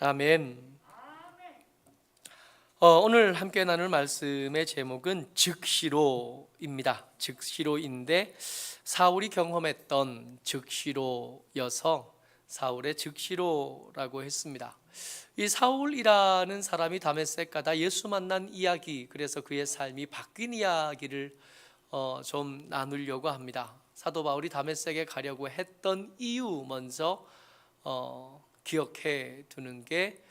아멘. 어, 오늘 함께 나눌 말씀의 제목은 즉시로입니다. 즉시로인데 사울이 경험했던 즉시로여서 사울의 즉시로라고 했습니다. 이 사울이라는 사람이 다메섹 가다 예수 만난 이야기, 그래서 그의 삶이 바뀐 이야기를 어, 좀 나누려고 합니다. 사도 바울이 다메섹에 가려고 했던 이유 먼저 어, 기억해 두는 게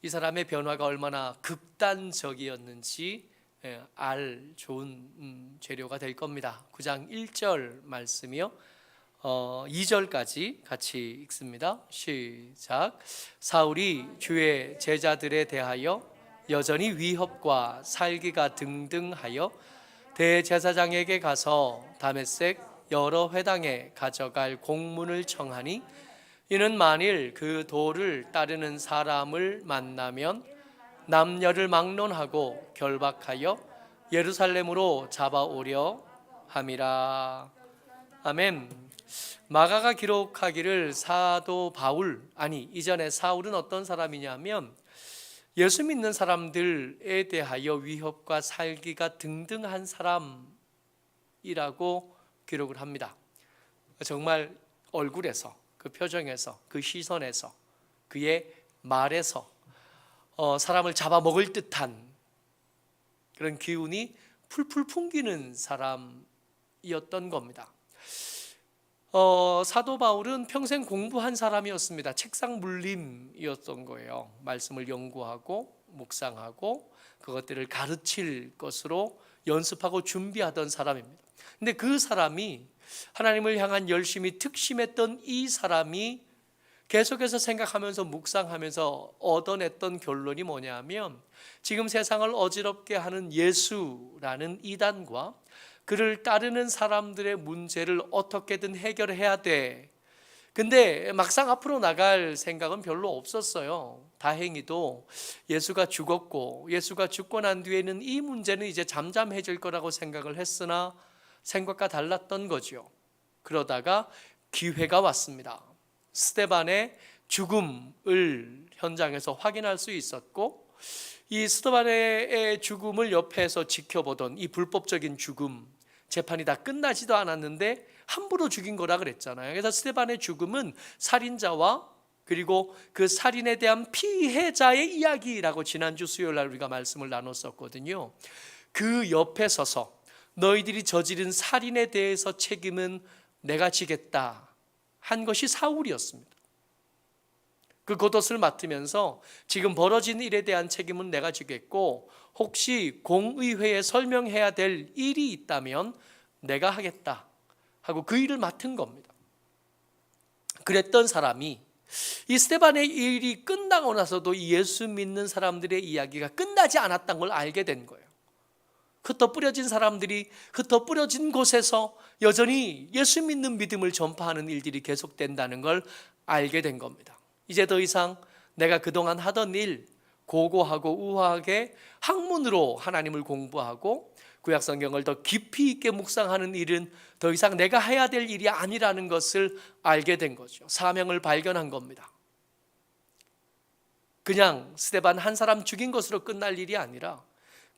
이 사람의 변화가 얼마나 극단적이었는지 예, 알 좋은 음, 재료가 될 겁니다. 9장 1절 말씀이요. 어, 2절까지 같이 읽습니다. 시작. 사울이 주의 제자들에 대하여 여전히 위협과 살기가 등등하여 대제사장에게 가서 다메섹 여러 회당에 가져갈 공문을 청하니 이는 만일 그 도를 따르는 사람을 만나면 남녀를 막론하고 결박하여 예루살렘으로 잡아오려 함이라. 아멘. 마가가 기록하기를 사도 바울 아니 이전에 사울은 어떤 사람이냐면 예수 믿는 사람들에 대하여 위협과 살기가 등등한 사람이라고 기록을 합니다. 정말 얼굴에서 그 표정에서 그 시선에서 그의 말에서 어, 사람을 잡아먹을 듯한 그런 기운이 풀풀 풍기는 사람이었던 겁니다. 어, 사도 바울은 평생 공부한 사람이었습니다. 책상 물림이었던 거예요. 말씀을 연구하고 묵상하고 그것들을 가르칠 것으로 연습하고 준비하던 사람입니다. 근데 그 사람이 하나님을 향한 열심히 특심했던 이 사람이 계속해서 생각하면서 묵상하면서 얻어냈던 결론이 뭐냐면 지금 세상을 어지럽게 하는 예수라는 이단과 그를 따르는 사람들의 문제를 어떻게든 해결해야 돼. 근데 막상 앞으로 나갈 생각은 별로 없었어요. 다행히도 예수가 죽었고 예수가 죽고 난 뒤에는 이 문제는 이제 잠잠해질 거라고 생각을 했으나 생각과 달랐던 거죠. 그러다가 기회가 왔습니다. 스테반의 죽음을 현장에서 확인할 수 있었고 이 스테반의 죽음을 옆에서 지켜보던 이 불법적인 죽음 재판이 다 끝나지도 않았는데 함부로 죽인 거라 그랬잖아요. 그래서 스테반의 죽음은 살인자와 그리고 그 살인에 대한 피해자의 이야기라고 지난주 수요일 날 우리가 말씀을 나눴었거든요. 그 옆에 서서 너희들이 저지른 살인에 대해서 책임은 내가 지겠다 한 것이 사울이었습니다. 그 겉옷을 맡으면서 지금 벌어진 일에 대한 책임은 내가 지겠고 혹시 공의회에 설명해야 될 일이 있다면 내가 하겠다 하고 그 일을 맡은 겁니다. 그랬던 사람이 이 스테반의 일이 끝나고 나서도 예수 믿는 사람들의 이야기가 끝나지 않았던 걸 알게 된 거예요. 흩어 뿌려진 사람들이 흩어 뿌려진 곳에서 여전히 예수 믿는 믿음을 전파하는 일들이 계속된다는 걸 알게 된 겁니다. 이제 더 이상 내가 그동안 하던 일 고고하고 우아하게 학문으로 하나님을 공부하고 구약 성경을 더 깊이 있게 묵상하는 일은 더 이상 내가 해야 될 일이 아니라는 것을 알게 된 거죠. 사명을 발견한 겁니다. 그냥 스테반 한 사람 죽인 것으로 끝날 일이 아니라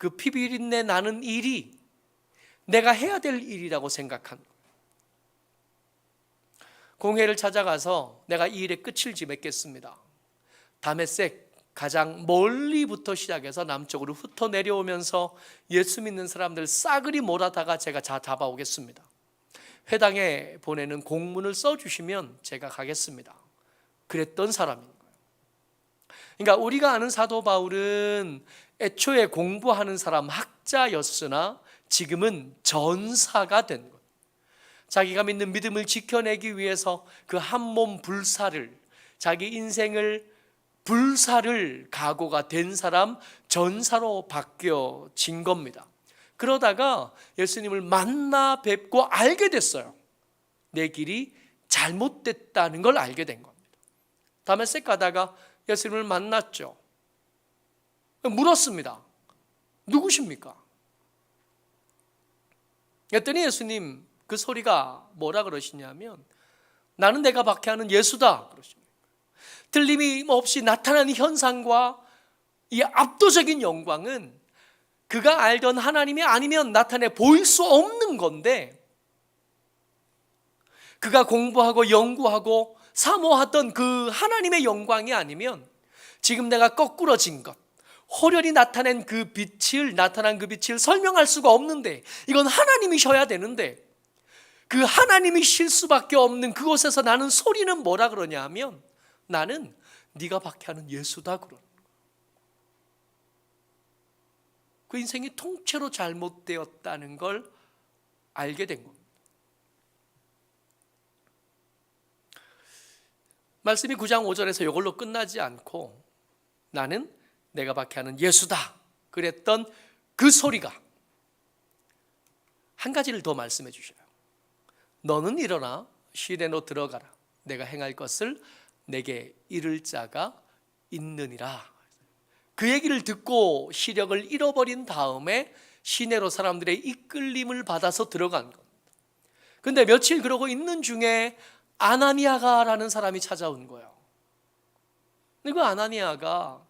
그 피비린내 나는 일이 내가 해야 될 일이라고 생각한 공회를 찾아가서 내가 이 일의 끝을 지맺겠습니다. 다메섹 가장 멀리부터 시작해서 남쪽으로 흩어 내려오면서 예수 믿는 사람들 싸그리 몰아다가 제가 다 잡아오겠습니다. 회당에 보내는 공문을 써주시면 제가 가겠습니다. 그랬던 사람인 거예요. 그러니까 우리가 아는 사도 바울은 애초에 공부하는 사람 학자였으나 지금은 전사가 된 거예요. 자기가 믿는 믿음을 지켜내기 위해서 그 한 몸 불사를 자기 인생을 불사를 각오가 된 사람 전사로 바뀌어진 겁니다. 그러다가 예수님을 만나 뵙고 알게 됐어요. 내 길이 잘못됐다는 걸 알게 된 겁니다. 다메섹 가다가 예수님을 만났죠. 물었습니다. 누구십니까? 그랬더니 예수님 그 소리가 뭐라 그러시냐면 나는 내가 박해하는 예수다 그러십니다. 틀림이 없이 나타나는 현상과 이 압도적인 영광은 그가 알던 하나님이 아니면 나타내 보일 수 없는 건데 그가 공부하고 연구하고 사모하던 그 하나님의 영광이 아니면 지금 내가 거꾸러진 것, 호련히 나타낸 그 빛을 나타난 그 빛을 설명할 수가 없는데 이건 하나님이셔야 되는데 그 하나님이실 수밖에 없는 그곳에서 나는 소리는 뭐라 그러냐 하면 나는 네가 박해하는 예수다 그러. 그 인생이 통째로 잘못되었다는 걸 알게 된 겁니다. 말씀이 9장 5절에서 이걸로 끝나지 않고 나는 내가 박해하는 예수다. 그랬던 그 소리가 한 가지를 더 말씀해 주셔요. 너는 일어나 시내로 들어가라. 내가 행할 것을 내게 이를 자가 있느니라. 그 얘기를 듣고 시력을 잃어버린 다음에 시내로 사람들의 이끌림을 받아서 들어간 겁니다. 근데 며칠 그러고 있는 중에 아나니아가라는 사람이 찾아온 거예요. 근데 그 아나니아가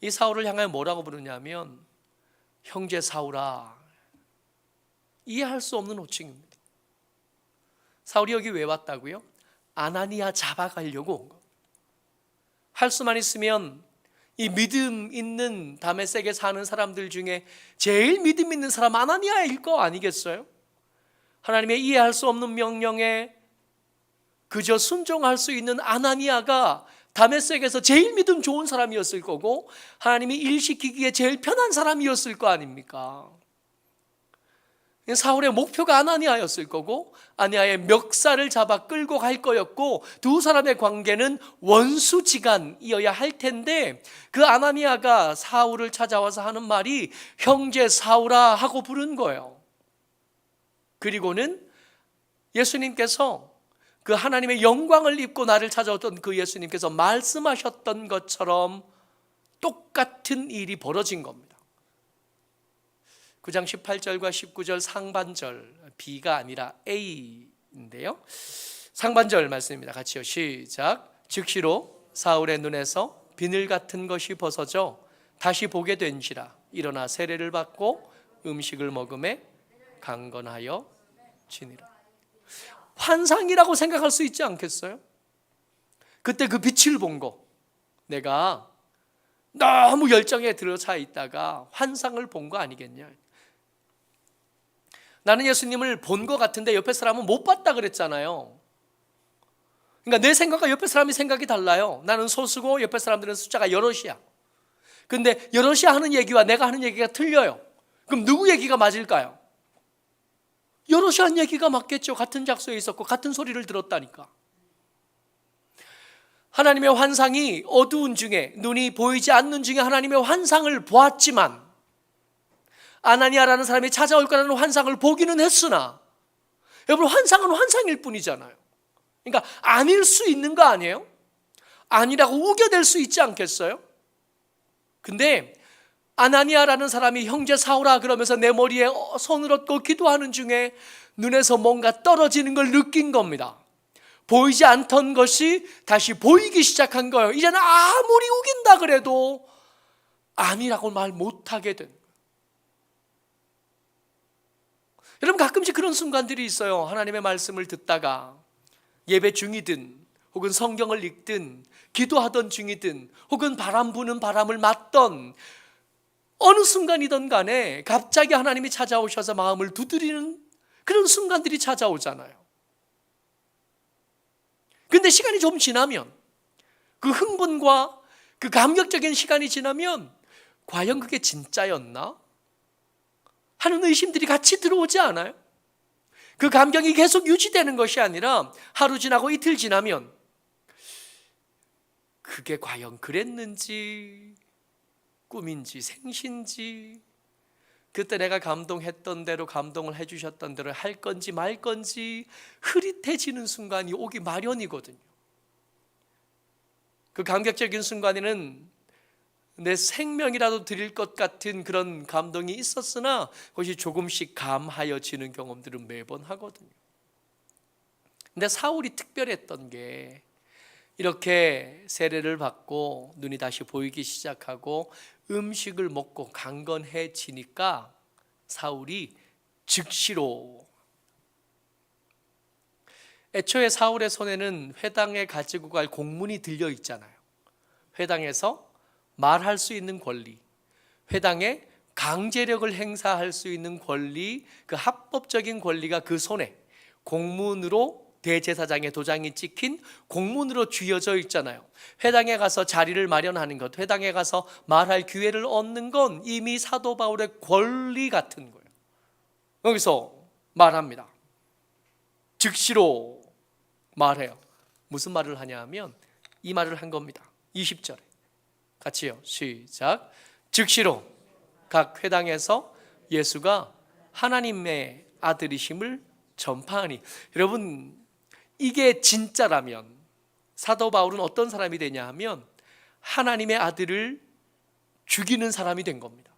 이 사울을 향하여 뭐라고 부르냐면 형제 사울아 이해할 수 없는 호칭입니다. 사울이 여기 왜 왔다고요? 아나니아 잡아가려고 온 거. 할 수만 있으면 이 믿음 있는 다메섹에 사는 사람들 중에 제일 믿음 있는 사람 아나니아일 거 아니겠어요? 하나님의 이해할 수 없는 명령에 그저 순종할 수 있는 아나니아가 다메섹에서 제일 믿음 좋은 사람이었을 거고 하나님이 일 시키기에 제일 편한 사람이었을 거 아닙니까? 사울의 목표가 아나니아였을 거고 아니아의 멱살을 잡아 끌고 갈 거였고 두 사람의 관계는 원수지간이어야 할 텐데 그 아나니아가 사울을 찾아와서 하는 말이 형제 사울아 하고 부른 거예요. 그리고는 예수님께서 그 하나님의 영광을 입고 나를 찾아왔던 그 예수님께서 말씀하셨던 것처럼 똑같은 일이 벌어진 겁니다. 9장 18절과 19절 상반절 B가 아니라 A인데요. 상반절 말씀입니다. 같이요. 시작. 즉시로 사울의 눈에서 비늘 같은 것이 벗어져 다시 보게 된지라 일어나 세례를 받고 음식을 먹음에 강건하여 지니라. 환상이라고 생각할 수 있지 않겠어요? 그때 그 빛을 본 거. 내가 너무 열정에 들어차 있다가 환상을 본 거 아니겠냐? 나는 예수님을 본 것 같은데 옆에 사람은 못 봤다 그랬잖아요. 그러니까 내 생각과 옆에 사람이 생각이 달라요. 나는 소수고 옆에 사람들은 숫자가 여럿이야. 근데 여럿이 하는 얘기와 내가 하는 얘기가 틀려요. 그럼 누구 얘기가 맞을까요? 여럿이 한 얘기가 맞겠죠. 같은 작소에 있었고 같은 소리를 들었다니까. 하나님의 환상이 어두운 중에 눈이 보이지 않는 중에 하나님의 환상을 보았지만 아나니아라는 사람이 찾아올 거라는 환상을 보기는 했으나 여러분 환상은 환상일 뿐이잖아요. 그러니까 아닐 수 있는 거 아니에요? 아니라고 우겨댈 수 있지 않겠어요? 근데 아나니아라는 사람이 형제 사오라 그러면서 내 머리에 손을 얹고 기도하는 중에 눈에서 뭔가 떨어지는 걸 느낀 겁니다. 보이지 않던 것이 다시 보이기 시작한 거예요. 이제는 아무리 우긴다 그래도 아니라고 말 못하게 된. 여러분 가끔씩 그런 순간들이 있어요. 하나님의 말씀을 듣다가 예배 중이든 혹은 성경을 읽든 기도하던 중이든 혹은 바람 부는 바람을 맞던 어느 순간이든 간에 갑자기 하나님이 찾아오셔서 마음을 두드리는 그런 순간들이 찾아오잖아요. 근데 시간이 좀 지나면 그 흥분과 그 감격적인 시간이 지나면 과연 그게 진짜였나? 하는 의심들이 같이 들어오지 않아요? 그 감격이 계속 유지되는 것이 아니라 하루 지나고 이틀 지나면 그게 과연 그랬는지 꿈인지 생신지 그때 내가 감동했던 대로 감동을 해주셨던 대로 할 건지 말 건지 흐릿해지는 순간이 오기 마련이거든요. 그 감격적인 순간에는 내 생명이라도 드릴 것 같은 그런 감동이 있었으나 그것이 조금씩 감하여지는 경험들은 매번 하거든요. 근데 사울이 특별했던 게 이렇게 세례를 받고 눈이 다시 보이기 시작하고 음식을 먹고 강건해지니까 사울이 즉시로 애초에 사울의 손에는 회당에 가지고 갈 공문이 들려 있잖아요. 회당에서 말할 수 있는 권리, 회당에 강제력을 행사할 수 있는 권리, 그 합법적인 권리가 그 손에 공문으로 대제사장의 도장이 찍힌 공문으로 쥐어져 있잖아요. 회당에 가서 자리를 마련하는 것, 회당에 가서 말할 기회를 얻는 건 이미 사도 바울의 권리 같은 거예요. 여기서 말합니다. 즉시로 말해요. 무슨 말을 하냐면 이 말을 한 겁니다. 20절에 같이요. 시작. 즉시로 각 회당에서 예수가 하나님의 아들이심을 전파하니 여러분 이게 진짜라면 사도 바울은 어떤 사람이 되냐 하면 하나님의 아들을 죽이는 사람이 된 겁니다.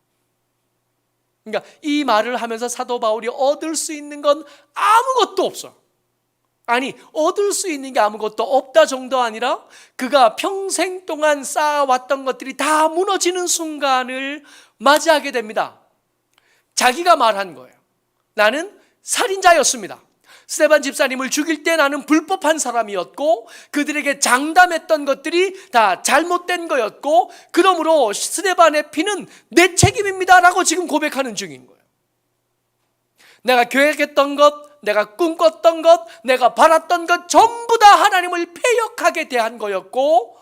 그러니까 이 말을 하면서 사도 바울이 얻을 수 있는 건 아무것도 없어요. 아니, 얻을 수 있는 게 아무것도 없다 정도 아니라 그가 평생 동안 쌓아왔던 것들이 다 무너지는 순간을 맞이하게 됩니다. 자기가 말한 거예요. 나는 살인자였습니다. 스테반 집사님을 죽일 때 나는 불법한 사람이었고 그들에게 장담했던 것들이 다 잘못된 거였고 그러므로 스테반의 피는 내 책임입니다라고 지금 고백하는 중인 거예요. 내가 계획했던 것, 내가 꿈꿨던 것, 내가 바랐던 것 전부 다 하나님을 폐역하게 대한 거였고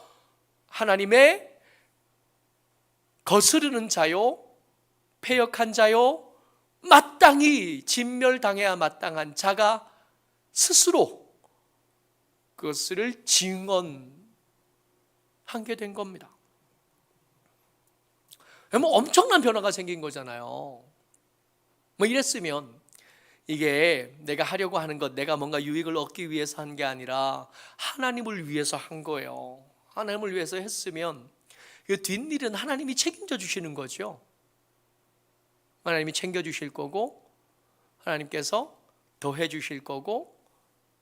하나님의 거스르는 자요, 폐역한 자요, 마땅히 진멸당해야 마땅한 자가 스스로 그것을 증언하게 된 겁니다. 뭐 엄청난 변화가 생긴 거잖아요. 뭐 이랬으면 이게 내가 하려고 하는 것, 내가 뭔가 유익을 얻기 위해서 한 게 아니라 하나님을 위해서 한 거예요. 하나님을 위해서 했으면 그 뒷일은 하나님이 책임져 주시는 거죠. 하나님이 챙겨 주실 거고 하나님께서 더해 주실 거고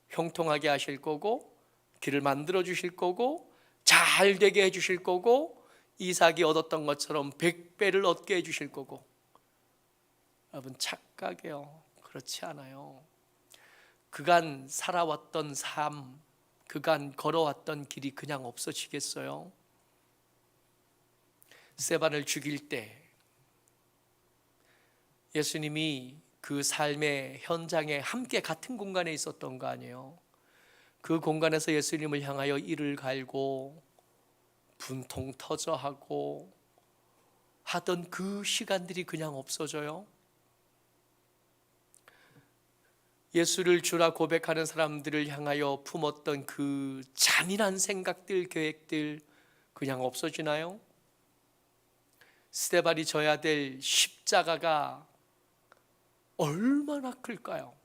형통하게 하실 거고 길을 만들어 주실 거고 잘 되게 해 주실 거고 이삭이 얻었던 것처럼 백배를 얻게 해 주실 거고. 여러분 착각이요. 그렇지 않아요. 그간 살아왔던 삶 그간 걸어왔던 길이 그냥 없어지겠어요? 세반을 죽일 때 예수님이 그 삶의 현장에 함께 같은 공간에 있었던 거 아니에요. 그 공간에서 예수님을 향하여 이를 갈고 분통 터져 하고 하던 그 시간들이 그냥 없어져요. 예수를 주라 고백하는 사람들을 향하여 품었던 그 잔인한 생각들, 계획들 그냥 없어지나요? 스테반이 져야 될 십자가가 얼마나 클까요?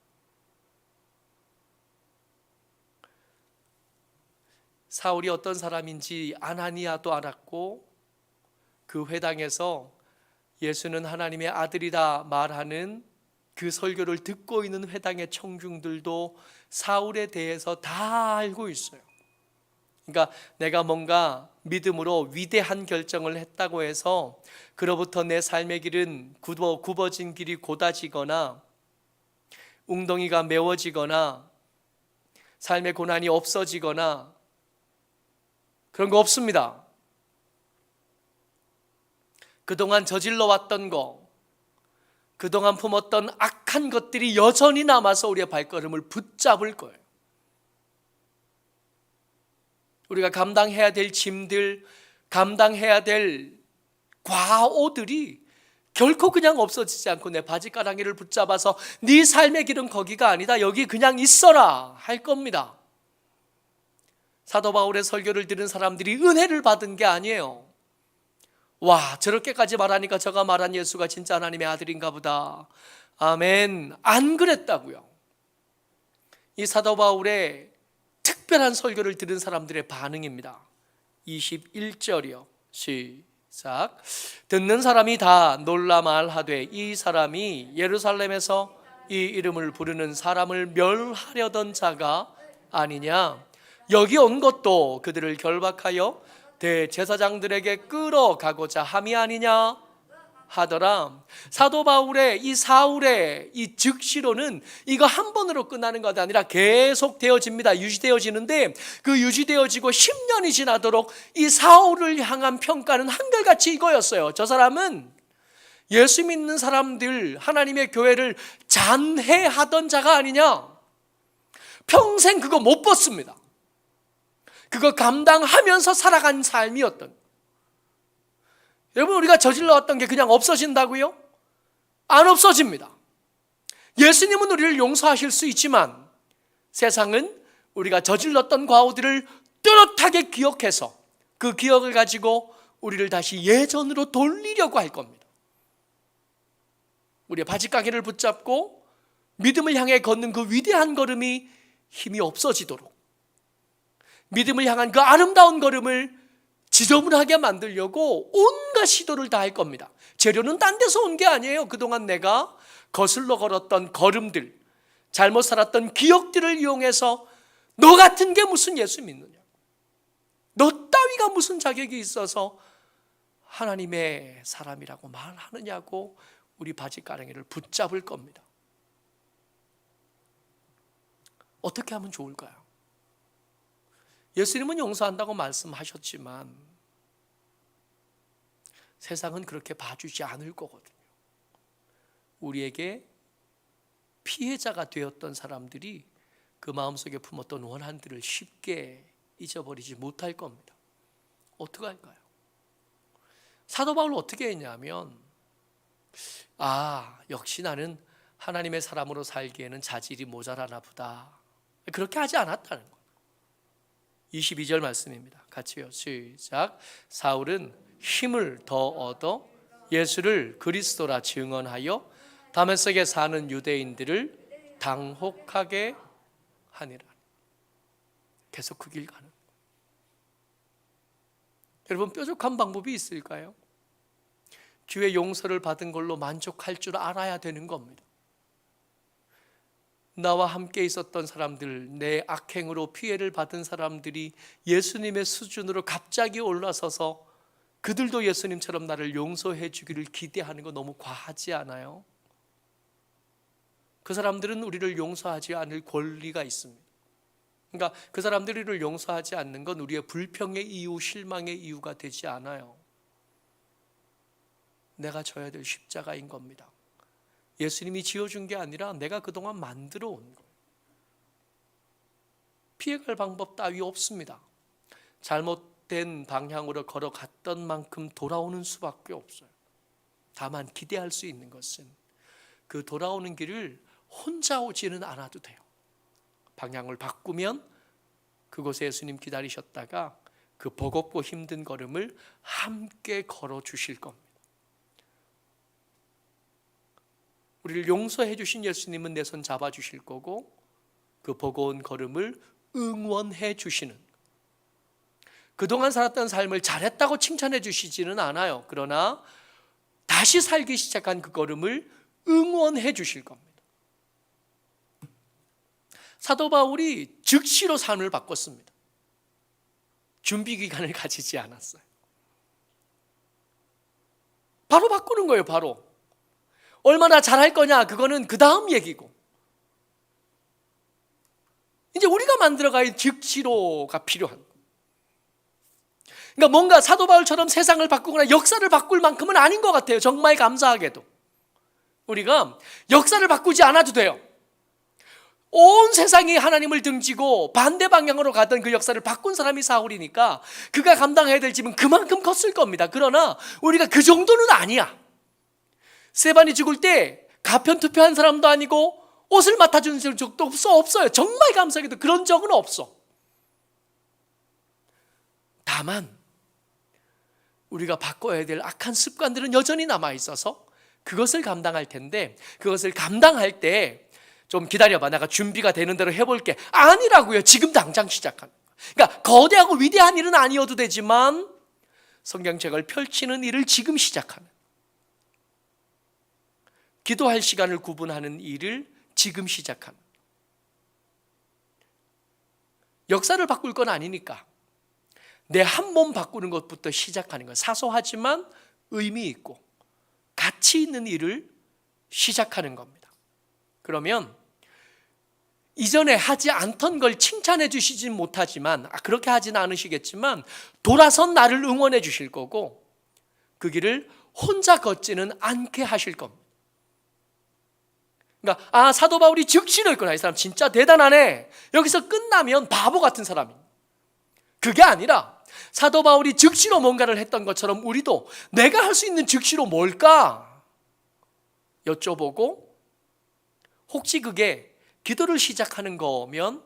사울이 어떤 사람인지 아나니아도 알았고 그 회당에서 예수는 하나님의 아들이다 말하는 그 설교를 듣고 있는 회당의 청중들도 사울에 대해서 다 알고 있어요. 그러니까 내가 뭔가 믿음으로 위대한 결정을 했다고 해서 그로부터 내 삶의 길은 굽어, 굽어진 길이 고다지거나 웅덩이가 메워지거나 삶의 고난이 없어지거나 그런 거 없습니다. 그동안 저질러 왔던 거, 그동안 품었던 악한 것들이 여전히 남아서 우리의 발걸음을 붙잡을 거예요. 우리가 감당해야 될 짐들, 감당해야 될 과오들이 결코 그냥 없어지지 않고 내 바지가랑이를 붙잡아서 네 삶의 길은 거기가 아니다. 여기 그냥 있어라 할 겁니다. 사도 바울의 설교를 들은 사람들이 은혜를 받은 게 아니에요. 와, 저렇게까지 말하니까 저가 말한 예수가 진짜 하나님의 아들인가 보다. 아멘. 안 그랬다고요. 이 사도 바울의 특별한 설교를 들은 사람들의 반응입니다. 21절이요. 시작. 듣는 사람이 다 놀라 말하되 이 사람이 예루살렘에서 이 이름을 부르는 사람을 멸하려던 자가 아니냐. 여기 온 것도 그들을 결박하여 대제사장들에게 끌어가고자 함이 아니냐 하더라. 사도 바울의 이 사울의 이 즉시로는 이거 한 번으로 끝나는 것이 아니라 계속 되어집니다. 유지되어지는데 그 유지되어지고 10년이 지나도록 이 사울을 향한 평가는 한결같이 이거였어요. 저 사람은 예수 믿는 사람들 하나님의 교회를 잔해하던 자가 아니냐. 평생 그거 못 벗습니다. 그거 감당하면서 살아간 삶이었던. 여러분 우리가 저질러 왔던 게 그냥 없어진다고요? 안 없어집니다. 예수님은 우리를 용서하실 수 있지만 세상은 우리가 저질렀던 과오들을 뚜렷하게 기억해서 그 기억을 가지고 우리를 다시 예전으로 돌리려고 할 겁니다. 우리의 바지가게를 붙잡고 믿음을 향해 걷는 그 위대한 걸음이 힘이 없어지도록 믿음을 향한 그 아름다운 걸음을 지저분하게 만들려고 온갖 시도를 다 할 겁니다. 재료는 딴 데서 온 게 아니에요. 그동안 내가 거슬러 걸었던 걸음들, 잘못 살았던 기억들을 이용해서 너 같은 게 무슨 예수 믿느냐? 너 따위가 무슨 자격이 있어서 하나님의 사람이라고 말하느냐고 우리 바지가랑이를 붙잡을 겁니다. 어떻게 하면 좋을까요? 예수님은 용서한다고 말씀하셨지만 세상은 그렇게 봐주지 않을 거거든요. 우리에게 피해자가 되었던 사람들이 그 마음속에 품었던 원한들을 쉽게 잊어버리지 못할 겁니다. 어떻게 할까요? 사도 바울 어떻게 했냐면 아, 역시 나는 하나님의 사람으로 살기에는 자질이 모자라나 보다. 그렇게 하지 않았다는 거예요. 22절 말씀입니다. 같이 요. 시작. 사울은 힘을 더 얻어 예수를 그리스도라 증언하여 다메섹에 사는 유대인들을 당혹하게 하니라. 계속 그 길 가는. 여러분 뾰족한 방법이 있을까요? 주의 용서를 받은 걸로 만족할 줄 알아야 되는 겁니다. 나와 함께 있었던 사람들, 내 악행으로 피해를 받은 사람들이 예수님의 수준으로 갑자기 올라서서 그들도 예수님처럼 나를 용서해 주기를 기대하는 거 너무 과하지 않아요? 그 사람들은 우리를 용서하지 않을 권리가 있습니다. 그러니까 그 사람들이 우리를 용서하지 않는 건 우리의 불평의 이유, 실망의 이유가 되지 않아요. 내가 져야 될 십자가인 겁니다. 예수님이 지어준 게 아니라 내가 그동안 만들어 온 거예요. 피해갈 방법 따위 없습니다. 잘못된 방향으로 걸어갔던 만큼 돌아오는 수밖에 없어요. 다만 기대할 수 있는 것은 그 돌아오는 길을 혼자 오지는 않아도 돼요. 방향을 바꾸면 그곳에 예수님 기다리셨다가 그 버겁고 힘든 걸음을 함께 걸어 주실 겁니다. 우리를 용서해 주신 예수님은 내 손 잡아 주실 거고 그 버거운 걸음을 응원해 주시는 그동안 살았던 삶을 잘했다고 칭찬해 주시지는 않아요. 그러나 다시 살기 시작한 그 걸음을 응원해 주실 겁니다. 사도 바울이 즉시로 삶을 바꿨습니다. 준비 기간을 가지지 않았어요. 바로 바꾸는 거예요, 바로. 얼마나 잘할 거냐, 그거는 그 다음 얘기고. 이제 우리가 만들어갈 즉시로가 필요한 거. 그러니까 뭔가 사도 바울처럼 세상을 바꾸거나 역사를 바꿀 만큼은 아닌 것 같아요. 정말 감사하게도. 우리가 역사를 바꾸지 않아도 돼요. 온 세상이 하나님을 등지고 반대 방향으로 가던 그 역사를 바꾼 사람이 사울이니까 그가 감당해야 될 짐은 그만큼 컸을 겁니다. 그러나 우리가 그 정도는 아니야. 세반이 죽을 때 가편 투표한 사람도 아니고 옷을 맡아주는 적도 없어 없어요. 정말 감사하게도 그런 적은 없어. 다만 우리가 바꿔야 될 악한 습관들은 여전히 남아 있어서 그것을 감당할 텐데 그것을 감당할 때 좀 기다려봐. 내가 준비가 되는 대로 해볼게. 아니라고요. 지금 당장 시작하는. 그러니까 거대하고 위대한 일은 아니어도 되지만 성경책을 펼치는 일을 지금 시작하는. 기도할 시간을 구분하는 일을 지금 시작하는. 역사를 바꿀 건 아니니까 내 한 몸 바꾸는 것부터 시작하는 거예요. 사소하지만 의미 있고 가치 있는 일을 시작하는 겁니다. 그러면 이전에 하지 않던 걸 칭찬해 주시진 못하지만 아, 그렇게 하진 않으시겠지만 돌아선 나를 응원해 주실 거고 그 길을 혼자 걷지는 않게 하실 겁니다. 그러니까 아 사도 바울이 즉시로 했구나 이 사람 진짜 대단하네 여기서 끝나면 바보 같은 사람입니다. 그게 아니라 사도 바울이 즉시로 뭔가를 했던 것처럼 우리도 내가 할 수 있는 즉시로 뭘까 여쭤보고 혹시 그게 기도를 시작하는 거면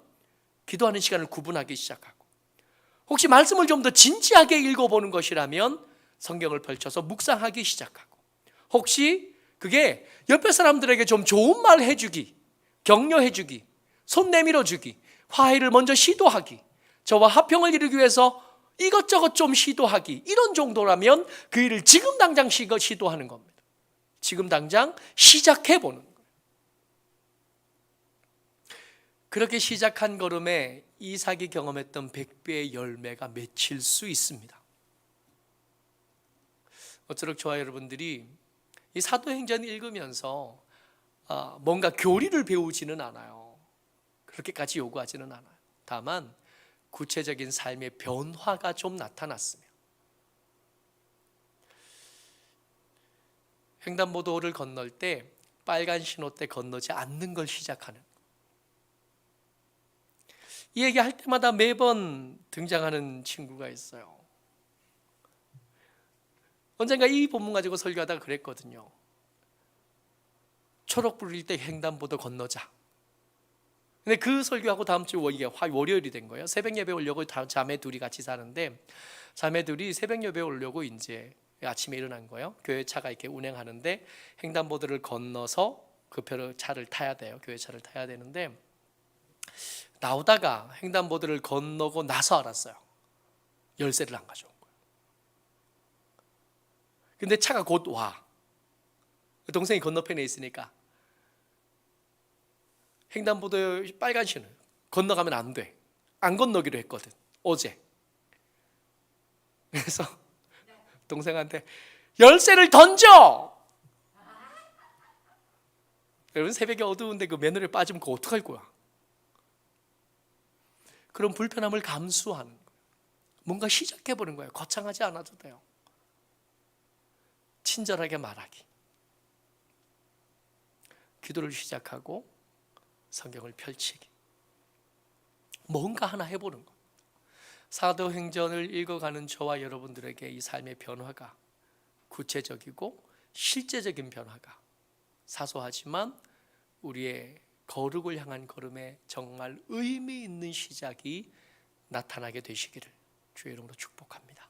기도하는 시간을 구분하기 시작하고 혹시 말씀을 좀 더 진지하게 읽어보는 것이라면 성경을 펼쳐서 묵상하기 시작하고 혹시 그게 옆에 사람들에게 좀 좋은 말 해주기 격려해주기 손 내밀어주기 화해를 먼저 시도하기 저와 화평을 이루기 위해서 이것저것 좀 시도하기 이런 정도라면 그 일을 지금 당장 시- 시도하는 겁니다 지금 당장 시작해보는 거예요 그렇게 시작한 걸음에 이삭이 경험했던 백배의 열매가 맺힐 수 있습니다. 어쩌록 저와 여러분들이 이 사도행전 읽으면서 아, 뭔가 교리를 배우지는 않아요. 그렇게까지 요구하지는 않아요. 다만 구체적인 삶의 변화가 좀 나타났으며 횡단보도를 건널 때 빨간 신호 때 건너지 않는 걸 시작하는 이 얘기 할 때마다 매번 등장하는 친구가 있어요. 언젠가 이 본문 가지고 설교하다가 그랬거든요. 초록 불일 때 횡단보도 건너자. 근데 그 설교하고 다음 주 월요일이 된 거예요. 새벽 예배 오려고 다- 자매 둘이 같이 사는데 자매 둘이 새벽 예배 오려고 이제 아침에 일어난 거예요. 교회 차가 이렇게 운행하는데 횡단보도를 건너서 그 차를 타야 돼요. 교회 차를 타야 되는데 나오다가 횡단보도를 건너고 나서 알았어요. 열쇠를 안 거예요. 근데 차가 곧 와. 동생이 건너편에 있으니까 횡단보도 빨간 신호 건너가면 안 돼. 안 건너기로 했거든. 어제. 그래서 동생한테 열쇠를 던져. 여러분 새벽에 어두운데 그 맨홀에 빠지면 그거 어떡할 거야? 그런 불편함을 감수하는 거예요. 뭔가 시작해 보는 거예요. 거창하지 않아도 돼요. 친절하게 말하기. 기도를 시작하고 성경을 펼치기. 뭔가 하나 해보는 거. 사도행전을 읽어가는 저와 여러분들에게 이 삶의 변화가 구체적이고 실제적인 변화가 사소하지만 우리의 거룩을 향한 걸음에 정말 의미 있는 시작이 나타나게 되시기를 주의 이름으로 축복합니다.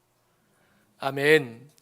아멘.